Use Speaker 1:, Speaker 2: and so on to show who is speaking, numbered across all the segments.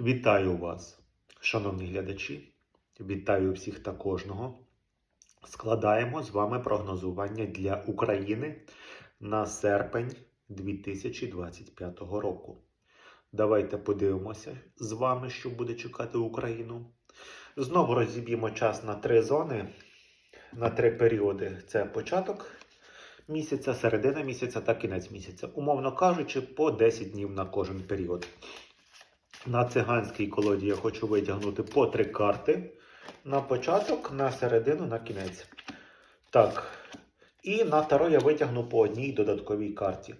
Speaker 1: Вітаю вас, шановні глядачі. Вітаю всіх та кожного. Складаємо з вами прогнозування для України на серпень 2025 року. Давайте подивимося з вами, що буде чекати Україну. Знову розіб'ємо час на три зони, на три періоди: це початок місяця, середина місяця та кінець місяця. Умовно кажучи, по 10 днів на кожен період. На циганській колоді я хочу витягнути по три карти. На початок, на середину, на кінець. Так. І на таро я витягну по одній додатковій карті.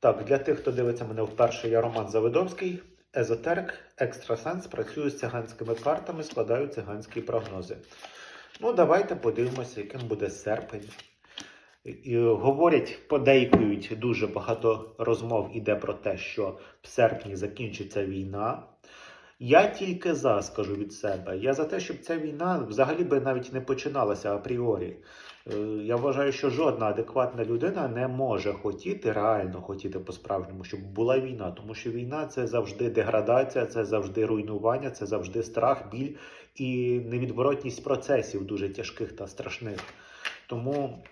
Speaker 1: Так, для тих, хто дивиться мене вперше, я Роман Завидовський, езотерик, екстрасенс, працюю з циганськими картами, складаю циганські прогнози. Ну, давайте подивимося, яким буде серпень. Говорять, подейкують дуже багато розмов іде про те, що в серпні закінчиться війна. Я тільки за скажу від себе. Я за те, щоб ця війна взагалі би навіть не починалася апріорі. Е, Я вважаю, що жодна адекватна людина не може хотіти, реально хотіти по-справжньому, щоб була війна. Тому що війна це завжди деградація, це завжди руйнування, це завжди страх, біль і невідворотність процесів дуже тяжких та страшних. Тому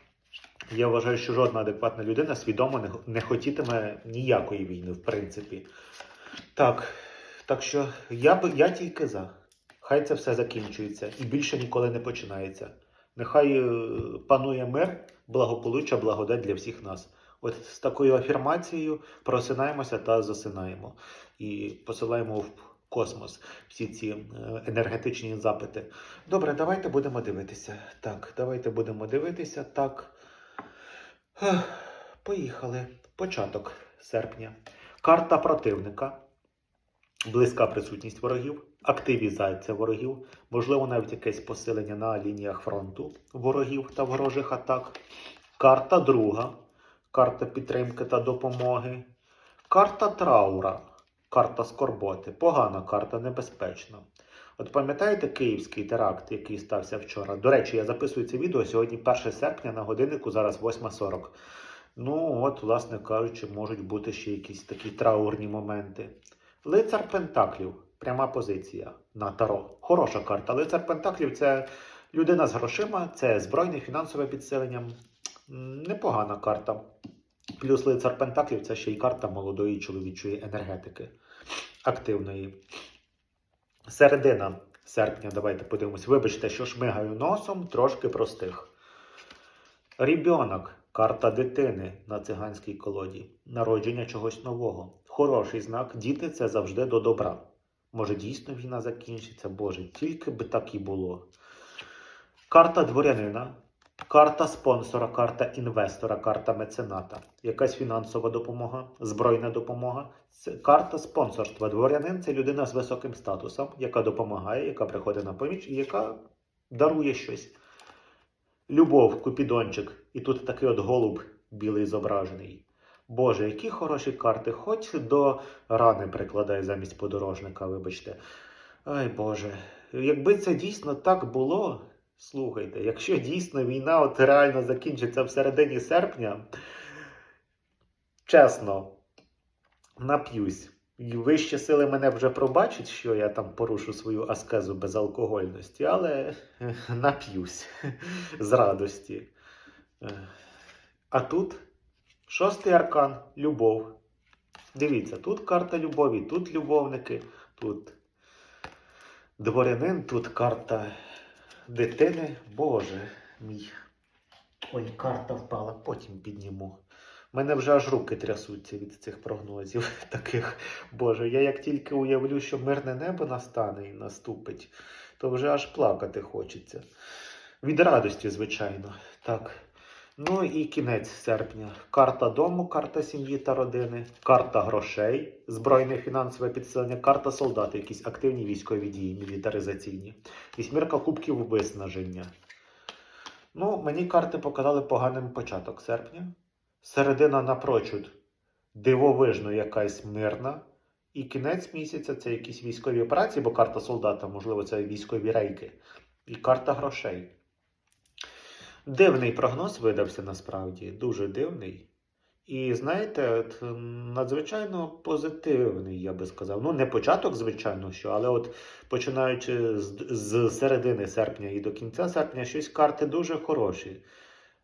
Speaker 1: я вважаю, що жодна адекватна людина свідомо не, не хотітиме ніякої війни, в принципі. Так, так що я б я тільки за. Хай це все закінчується і більше ніколи не починається. Нехай е, панує мир, благополуччя, благодать для всіх нас. От з такою афірмацією просинаємося та засинаємо і посилаємо в космос всі ці е, енергетичні запити. Добре, давайте будемо дивитися. Так, давайте будемо дивитися. Так. Поїхали. Початок серпня. Карта противника. Близька присутність ворогів, активізація ворогів, можливо, навіть якесь посилення на лініях фронту ворогів та ворожих атак. Карта друга, карта підтримки та допомоги. Карта траура, карта скорботи. Погана карта, небезпечна. От пам'ятаєте київський теракт, який стався вчора? До речі, я записую це відео сьогодні 1 серпня на годиннику, зараз 8.40. Ну, от, власне кажучи, можуть бути ще якісь такі траурні моменти. Лицар Пентаклів, пряма позиція на Таро. Хороша карта. Лицар Пентаклів це людина з грошима, це збройне фінансове підсилення. Непогана карта. Плюс лицар Пентаклів це ще й карта молодої чоловічої енергетики, активної. Середина серпня, давайте подивимось. Вибачте, що шмигаю носом, трошки простих. Рібьонок, карта дитини на циганській колоді, народження чогось нового. Хороший знак. Діти це завжди до добра. Може, дійсно війна закінчиться, Боже, тільки би так і було. Карта дворянина, карта спонсора, карта інвестора, карта мецената, якась фінансова допомога, збройна допомога. Це карта спонсорства. Дворянин це людина з високим статусом, яка допомагає, яка приходить на поміч і яка дарує щось. Любов, купідончик, і тут такий от голуб білий зображений. Боже, які хороші карти, хоч до рани прикладай замість подорожника, вибачте. Ай Боже, якби це дійсно так було, слухайте, якщо дійсно війна от реально закінчиться в середині серпня, чесно, нап'юсь. І Вищі сили мене вже пробачать, що я там порушу свою аскезу безалкогольності, але нап'юсь з радості. А тут шостий аркан любов. Дивіться, тут карта любові, тут любовники, тут дворянин, тут карта дитини. Боже мій. Ой, карта впала, потім підніму. Мене вже аж руки трясуться від цих прогнозів таких. Боже, я як тільки уявлю, що мирне небо настане і наступить, то вже аж плакати хочеться. Від радості, звичайно. Так. Ну і кінець серпня. Карта дому, карта сім'ї та родини, карта грошей, збройне фінансове підсилення, карта солдати, якісь активні військові дії, мілітаризаційні. Вісьмірка кубків виснаження. Ну, мені карти показали поганим початок серпня. Середина напрочуд дивовижно якась мирна. І кінець місяця це якісь військові операції, бо карта солдата, можливо, це військові рейки. І карта грошей. Дивний прогноз видався насправді, дуже дивний. І знаєте, от, надзвичайно позитивний, я би сказав. Ну, не початок, звичайно, що, але от починаючи з, з середини серпня і до кінця серпня, щось карти дуже хороші.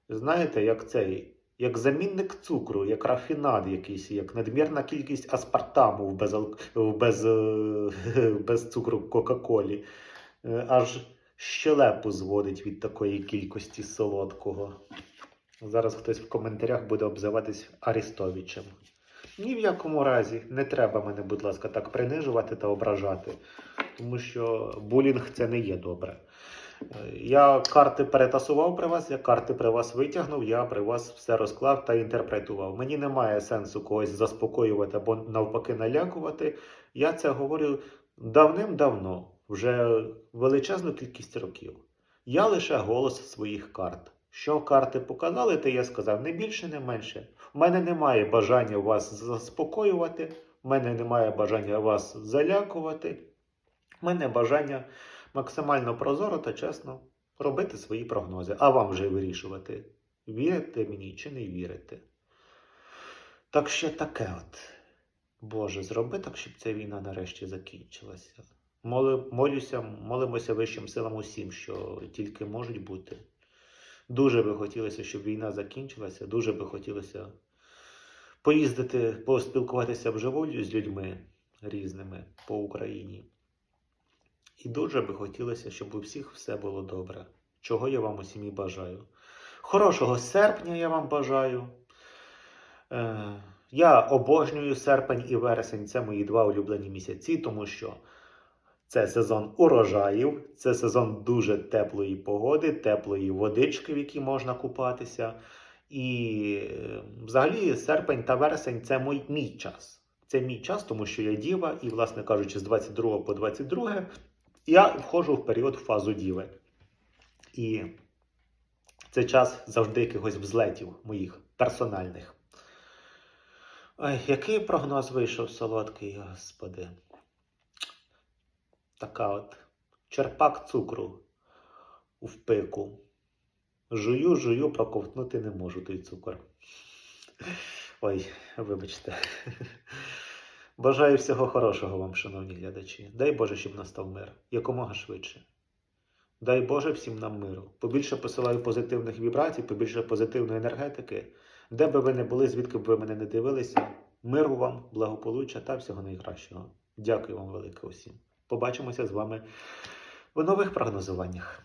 Speaker 1: Знаєте, як цей, як замінник цукру, як рафінад якийсь, як надмірна кількість аспартаму в без, без, без цукру Кока-Колі. Е, Аж щелепу зводить від такої кількості солодкого. Зараз хтось в коментарях буде обзиватись Арістовичем. Ні в якому разі не треба мене, будь ласка, так принижувати та ображати, тому що булінг це не є добре. Я карти перетасував при вас, я карти при вас витягнув, я при вас все розклав та інтерпретував. Мені немає сенсу когось заспокоювати або навпаки налякувати. Я це говорю давним-давно, вже величезну кількість років. Я лише голос своїх карт. Що карти показали, те я сказав не більше, не менше. У мене немає бажання вас заспокоювати, в мене немає бажання вас залякувати. У мене бажання максимально прозоро та чесно робити свої прогнози, а вам вже вирішувати, вірите мені чи не вірите. Так що таке от. Боже, зроби так, щоб ця війна нарешті закінчилася. Молюся, молимося вищим силам усім, що тільки можуть бути. Дуже би хотілося, щоб війна закінчилася, дуже би хотілося поїздити, поспілкуватися вживу з людьми різними по Україні. І дуже би хотілося, щоб у всіх все було добре. Чого я вам усім і бажаю. Хорошого серпня я вам бажаю. Е, я обожнюю серпень і вересень. Це мої два улюблені місяці, тому що це сезон урожаїв, це сезон дуже теплої погоди, теплої водички, в якій можна купатися. І е, взагалі серпень та вересень це мій, мій час. Це мій час, тому що я діва, і, власне кажучи, з 22 по 22 я входжу в період в фазу діви. І це час завжди якихось взлетів моїх персональних. Ой, який прогноз вийшов солодкий, господи. Така от черпак цукру в пику. Жую, жую, проковтнути не можу той цукор. Ой, вибачте. Бажаю всього хорошого вам, шановні глядачі. Дай Боже, щоб настав мир якомога швидше. Дай Боже всім нам миру. Побільше посилаю позитивних вібрацій, побільше позитивної енергетики. Де би ви не були, звідки б ви мене не дивилися. Миру вам, благополуччя та всього найкращого. Дякую вам велике усім. Побачимося з вами в нових прогнозуваннях.